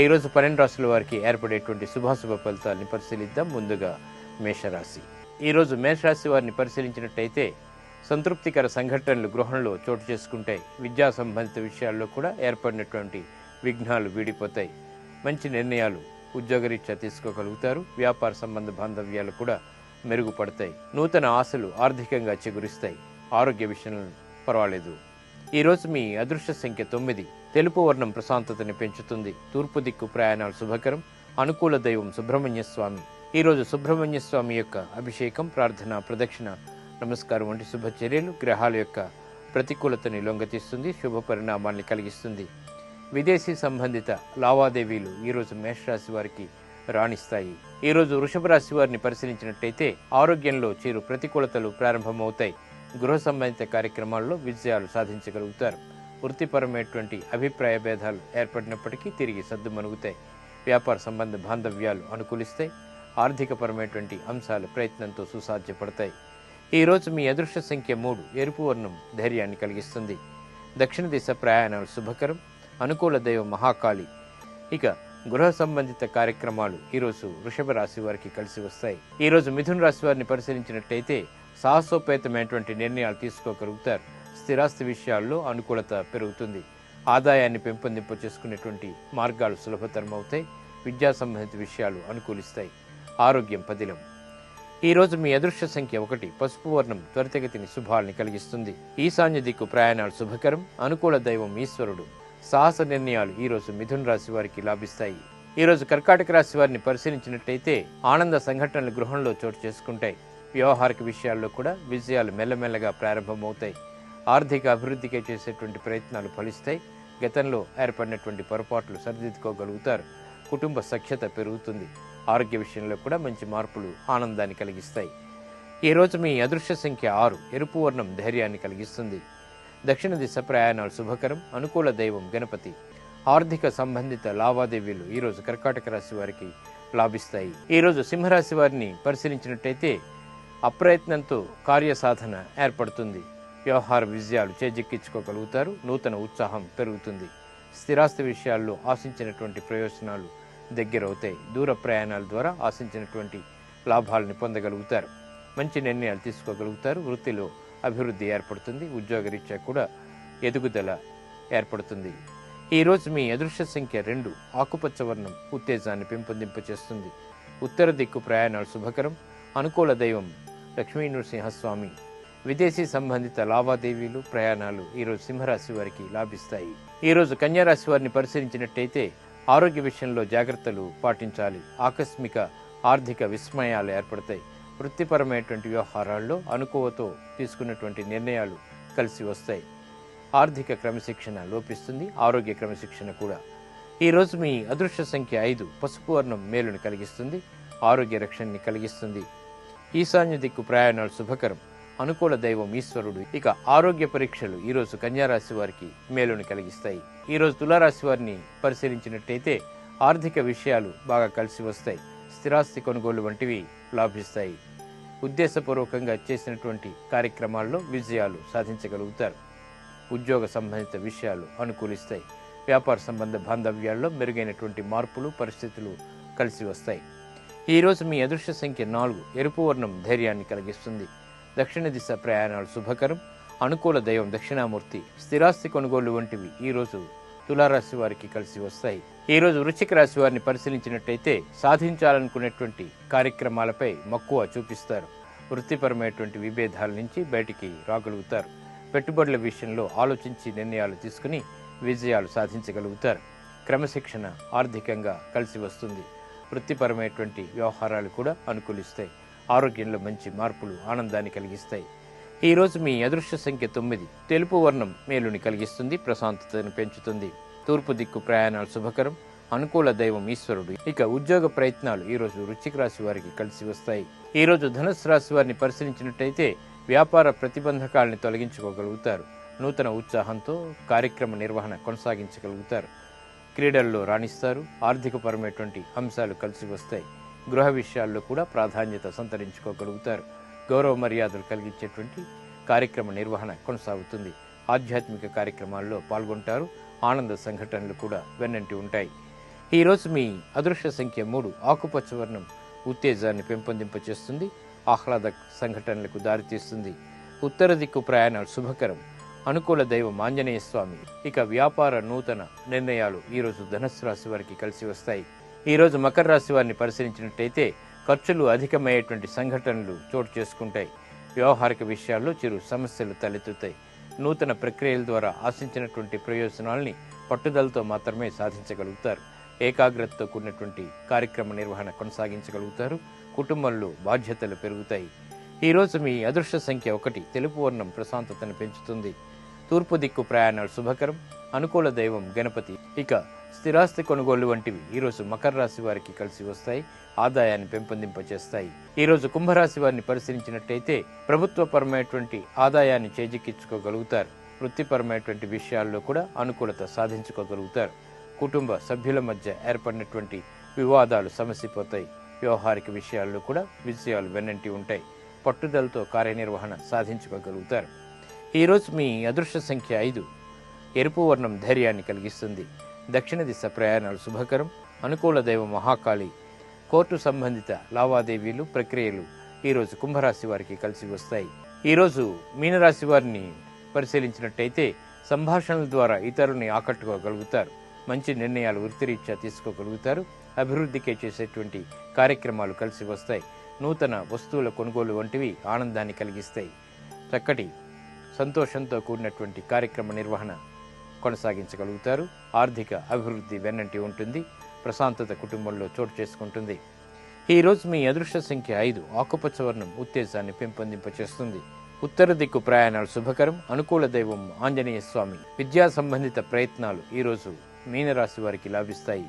ఈరోజు పన్నెండు రాశుల వారికి ఏర్పడేటువంటి శుభాశుభ ఫలితాలని పరిశీలిద్దాం. ముందుగా మేషరాశి. ఈరోజు మేషరాశి వారిని పరిశీలించినట్టయితే సంతృప్తికర సంఘటనలు గృహంలో చోటు చేసుకుంటాయి విద్యా సంబంధిత విషయాల్లో కూడా ఏర్పడినటువంటి విఘ్నాలు వీడిపోతాయి. మంచి నిర్ణయాలు ఉద్యోగరీత్యా తీసుకోగలుగుతారు. వ్యాపార సంబంధ బాంధవ్యాలు కూడా మెరుగుపడతాయి. నూతన ఆశలు ఆర్థికంగా చిగురిస్తాయి. ఆరోగ్య విషయంలో పర్వాలేదు. ఈరోజు మీ అదృష్ట సంఖ్య తొమ్మిది. తెలుపు వర్ణం ప్రశాంతతని పెంచుతుంది. తూర్పు దిక్కు ప్రయాణాలు శుభకరం. అనుకూల దైవం సుబ్రహ్మణ్య స్వామి ఈరోజు సుబ్రహ్మణ్య స్వామి యొక్క అభిషేకం ప్రార్థన ప్రదక్షిణ నమస్కారం వంటి శుభ చర్యలు గ్రహాల యొక్క ప్రతికూలతని లొంగతీస్తుంది శుభ పరిణామాన్ని కలిగిస్తుంది. విదేశీ సంబంధిత లావాదేవీలు ఈరోజు మేషరాశి వారికి రాణిస్తాయి. ఈరోజు వృషభ రాశి వారిని పరిశీలించినట్టయితే ఆరోగ్యంలో చిరు ప్రతికూలతలు ప్రారంభమవుతాయి. గృహ సంబంధిత కార్యక్రమాల్లో విజయాలు సాధించగలుగుతారు. వృత్తిపరమైనటువంటి అభిప్రాయ భేదాలు ఏర్పడినప్పటికీ తిరిగి సద్దుమణుగుతాయి వ్యాపార సంబంధ బాంధవ్యాలు అనుకూలిస్తాయి. ఆర్థికపరమైనటువంటి అంశాలు ప్రయత్నంతో సుసాధ్యపడతాయి. ఈ రోజు మీ అదృష్ట సంఖ్య మూడు ఎరుపు వర్ణం ధైర్యాన్ని కలిగిస్తుంది. దక్షిణ దిశ ప్రయాణాలు శుభకరం. అనుకూల దైవం మహాకాళి. ఇక గృహ సంబంధిత కార్యక్రమాలు ఈరోజు వృషభ రాశి వారికి కలిసి వస్తాయి. ఈరోజు మిథున రాశి వారిని పరిశీలించినట్టయితే సాహసోపేతమైనటువంటి నిర్ణయాలు తీసుకోగలుగుతారు. స్థిరాస్తి విషయాల్లో అనుకూలత పెరుగుతుంది. ఆదాయాన్ని పెంపొందింప చేసుకునేటువంటి మార్గాలు సులభతరం అవుతాయి విద్యా సంబంధిత విషయాలు అనుకూలిస్తాయి. ఆరోగ్యం పదిలం. ఈ రోజు మీ అదృశ్య సంఖ్య ఒకటి. పసుపు వర్ణం త్వరితగతిని శుభాలని కలిగిస్తుంది. ఈశాన్య దిక్కు ప్రయాణాలు శుభకరం. అనుకూల దైవం ఈశ్వరుడు. సాహస నిర్ణయాలు ఈ రోజు రాశి వారికి లాభిస్తాయి. ఈ రోజు కర్కాటక రాశి వారిని పరిశీలించినట్టయితే ఆనంద సంఘటనలు గృహంలో చోటు చేసుకుంటాయి. వ్యవహారిక విషయాల్లో కూడా విజయాలు మెల్లమెల్లగా ప్రారంభమవుతాయి. ఆర్థిక అభివృద్ధికి చేసేటువంటి ప్రయత్నాలు ఫలిస్తాయి. గతంలో ఏర్పడినటువంటి పొరపాట్లు సరిదిద్దుకోగలుగుతారు. కుటుంబ సఖ్యత పెరుగుతుంది. ఆరోగ్య విషయంలో కూడా మంచి మార్పులు ఆనందాన్ని కలిగిస్తాయి. ఈ రోజు మీ అదృశ్య సంఖ్య ఆరు. ఎరుపు వర్ణం ధైర్యాన్ని కలిగిస్తుంది. దక్షిణ దిశ ప్రయాణాలు శుభకరం. అనుకూల దైవం గణపతి. ఆర్థిక సంబంధిత లావాదేవీలు ఈరోజు కర్కాటక రాశి వారికి లాభిస్తాయి. ఈరోజు సింహరాశి వారిని పరిశీలించినట్టయితే అప్రయత్నంతో కార్యసాధన ఏర్పడుతుంది. వ్యవహార విజయాలు చేజిక్కించుకోగలుగుతారు. నూతన ఉత్సాహం పెరుగుతుంది. స్థిరాస్తి విషయాల్లో ఆశించినటువంటి ప్రయోజనాలు దగ్గరవుతాయి. దూర ప్రయాణాల ద్వారా ఆశించినటువంటి లాభాలను పొందగలుగుతారు. మంచి నిర్ణయాలు తీసుకోగలుగుతారు. వృత్తిలో అభివృద్ధి ఏర్పడుతుంది. ఉద్యోగరీత్యా కూడా ఎదుగుదల ఏర్పడుతుంది. ఈరోజు మీ అదృశ్య సంఖ్య రెండు. ఆకుపచ్చ వర్ణం ఉత్తేజాన్ని పెంపొందింపచేస్తుంది. ఉత్తర దిక్కు ప్రయాణాలు శుభకరం. అనుకూల దైవం లక్ష్మీ నృసింహస్వామి విదేశీ సంబంధిత లావాదేవీలు ప్రయాణాలు ఈరోజు సింహరాశి వారికి లాభిస్తాయి. ఈరోజు కన్యారాశి వారిని పరిశీలించినట్టయితే ఆరోగ్య విషయంలో జాగ్రత్తలు పాటించాలి. ఆకస్మిక ఆర్థిక విస్మయాలు ఏర్పడతాయి. వృత్తిపరమైనటువంటి వ్యవహారాల్లో అనుకోవతో తీసుకున్నటువంటి నిర్ణయాలు కలిసి వస్తాయి. ఆర్థిక క్రమశిక్షణ లోపిస్తుంది ఆరోగ్య క్రమశిక్షణ కూడా. ఈ రోజు మీ అదృష్ట సంఖ్య ఐదు పసుపు వర్ణం మేలుని కలిగిస్తుంది ఆరోగ్య రక్షణని కలిగిస్తుంది. ఈశాన్య దిక్కు ప్రయాణాలు శుభకరం. అనుకూల దైవం ఈశ్వరుడు. ఇక ఆరోగ్య పరీక్షలు ఈరోజు కన్యారాశి వారికి మేలుని కలిగిస్తాయి. ఈరోజు తులారాశి వారిని పరిశీలించినట్టయితే ఆర్థిక విషయాలు బాగా కలిసి వస్తాయి. స్థిరాస్తి కొనుగోలు వంటివి లాభిస్తాయి. ఉద్దేశపూర్వకంగా చేసినటువంటి కార్యక్రమాల్లో విజయాలు సాధించగలుగుతారు. ఉద్యోగ సంబంధిత విషయాలు అనుకూలిస్తాయి. వ్యాపార సంబంధ బాంధవ్యాల్లో మెరుగైనటువంటి మార్పులు పరిస్థితులు కలిసి వస్తాయి. ఈరోజు మీ అదృష్ట సంఖ్య నాలుగు. ఎరుపు వర్ణం ధైర్యాన్ని కలిగిస్తుంది. దక్షిణ దిశ ప్రయాణాలు శుభకరం. అనుకూల దైవం దక్షిణామూర్తి స్థిరాస్తి కొనుగోలు వంటివి ఈరోజు తులారాశి వారికి కలిసి వస్తాయి. ఈ రోజు వృశ్చిక రాశి వారిని పరిశీలించినట్టయితే సాధించాలనుకునేటువంటి కార్యక్రమాలపై మక్కువ చూపిస్తారు. వృత్తిపరమైనటువంటి విభేదాల నుంచి బయటికి రాగలుగుతారు. పెట్టుబడుల విషయంలో ఆలోచించి నిర్ణయాలు తీసుకుని విజయాలు సాధించగలుగుతారు. క్రమశిక్షణ ఆర్థికంగా కలిసి వస్తుంది. వృత్తిపరమైనటువంటి వ్యవహారాలు కూడా అనుకూలిస్తాయి. ఆరోగ్యంలో మంచి మార్పులు ఆనందాన్ని కలిగిస్తాయి. ఈరోజు మీ అదృష్ట సంఖ్య తొమ్మిది. తెలుపు వర్ణం మేలుని కలిగిస్తుంది ప్రశాంతతను పెంచుతుంది. తూర్పు దిక్కు ప్రయాణాలు శుభకరం అనుకూల దైవం ఈశ్వరుడు. ఇక ఉద్యోగ ప్రయత్నాలు ఈ రోజు వృశ్చిక రాశి వారికి కలిసి వస్తాయి. ఈ రోజు ధనుసు రాశి వారిని పరిశీలించినట్టయితే వ్యాపార ప్రతిబంధకాలని తొలగించుకోగలుగుతారు. నూతన ఉత్సాహంతో కార్యక్రమ నిర్వహణ కొనసాగించగలుగుతారు. క్రీడల్లో రాణిస్తారు. ఆర్థికపరమైనటువంటి అంశాలు కలిసి వస్తాయి. గృహ విషయాల్లో కూడా ప్రాధాన్యత సంతరించుకోగలుగుతారు. గౌరవ మర్యాదలు కలిగించేటువంటి కార్యక్రమ నిర్వహణ కొనసాగుతుంది. ఆధ్యాత్మిక కార్యక్రమాల్లో పాల్గొంటారు. ఆనంద సంఘటనలు కూడా వెన్నంటి ఉంటాయి. ఈరోజు మీ అదృశ్య సంఖ్య మూడు ఆకుపచ్చ వర్ణం ఉత్తేజాన్ని పెంపొందింపచేస్తుంది. ఆహ్లాద సంఘటనలకు దారితీస్తుంది. ఉత్తర దిక్కు ప్రయాణాలు శుభకరం. అనుకూల దైవం ఆంజనేయ స్వామి. ఇక వ్యాపార నూతన నిర్ణయాలు ఈరోజు ధనస్సు రాశి వారికి కలిసి వస్తాయి. ఈరోజు మకర రాశి వారిని పరిశీలించినట్టయితే ఖర్చులు అధికమయ్యేటువంటి సంఘటనలు చోటు చేసుకుంటాయి. వ్యవహారిక విషయాల్లో చిరు సమస్యలు తలెత్తుతాయి. నూతన ప్రక్రియల ద్వారా ఆశించినటువంటి ప్రయోజనాల్ని పట్టుదలతో మాత్రమే సాధించగలుగుతారు. ఏకాగ్రతతో కూడినటువంటి కార్యక్రమ నిర్వహణ కొనసాగించగలుగుతారు. కుటుంబంలో బాధ్యతలు పెరుగుతాయి. ఈరోజు మీ అదృష్ట సంఖ్య ఒకటి. తెలుపు వర్ణం ప్రశాంతతను పెంచుతుంది. తూర్పు దిక్కు ప్రయాణాలు శుభకరం. అనుకూల దైవం గణపతి. ఇక స్థిరాస్తి కొనుగోలు వంటివి ఈరోజు మకర రాశి వారికి కలిసి వస్తాయి ఆదాయాన్ని పెంపొందింపచేస్తాయి. ఈరోజు కుంభరాశి వారిని పరిశీలించినట్టయితే ప్రభుత్వపరమైనటువంటి ఆదాయాన్ని చేజిక్కించుకోగలుగుతారు. వృత్తిపరమైనటువంటి విషయాల్లో కూడా అనుకూలత సాధించుకోగలుగుతారు. కుటుంబ సభ్యుల మధ్య ఏర్పడినటువంటి వివాదాలు సమసిపోతాయి. వ్యవహారిక విషయాల్లో కూడా విజయాలు వెన్నంటి ఉంటాయి. పట్టుదలతో కార్యనిర్వహణ సాధించుకోగలుగుతారు. ఈరోజు మీ అదృష్ట సంఖ్య ఐదు. ఎరుపు వర్ణం ధైర్యాన్ని కలిగిస్తుంది. దక్షిణ దిశ ప్రయాణాలు శుభకరం. అనుకూల దైవ మహాకాళి. కోర్టు సంబంధిత లావాదేవీలు ప్రక్రియలు ఈరోజు కుంభరాశి వారికి కలిసి వస్తాయి. ఈరోజు మీనరాశి వారిని పరిశీలించినట్టయితే సంభాషణల ద్వారా ఇతరుల్ని ఆకట్టుకోగలుగుతారు. మంచి నిర్ణయాలు వృత్తిరీత్యా తీసుకోగలుగుతారు. అభివృద్ధికే చేసేటువంటి కార్యక్రమాలు కలిసి వస్తాయి. నూతన వస్తువుల కొనుగోలు వంటివి ఆనందాన్ని కలిగిస్తాయి. చక్కటి సంతోషంతో కూడినటువంటి కార్యక్రమ నిర్వహణ. కొనసాగించగలుగుతారు. ఆర్థిక అభివృద్ధి వెన్నంటి ఉంటుంది. ప్రశాంతత కుటుంబంలో చోటు చేసుకుంటుంది. ఈరోజు మీ అదృష్ట సంఖ్య ఐదు. ఆకుపచ్చ వర్ణం ఉత్తేజాన్ని పెంపొందింపచేస్తుంది. ఉత్తర దిక్కు ప్రయాణాలు శుభకరం. అనుకూల దైవం ఆంజనేయ స్వామి. విద్యా సంబంధిత ప్రయత్నాలు ఈరోజు మీనరాశి వారికి లాభిస్తాయి.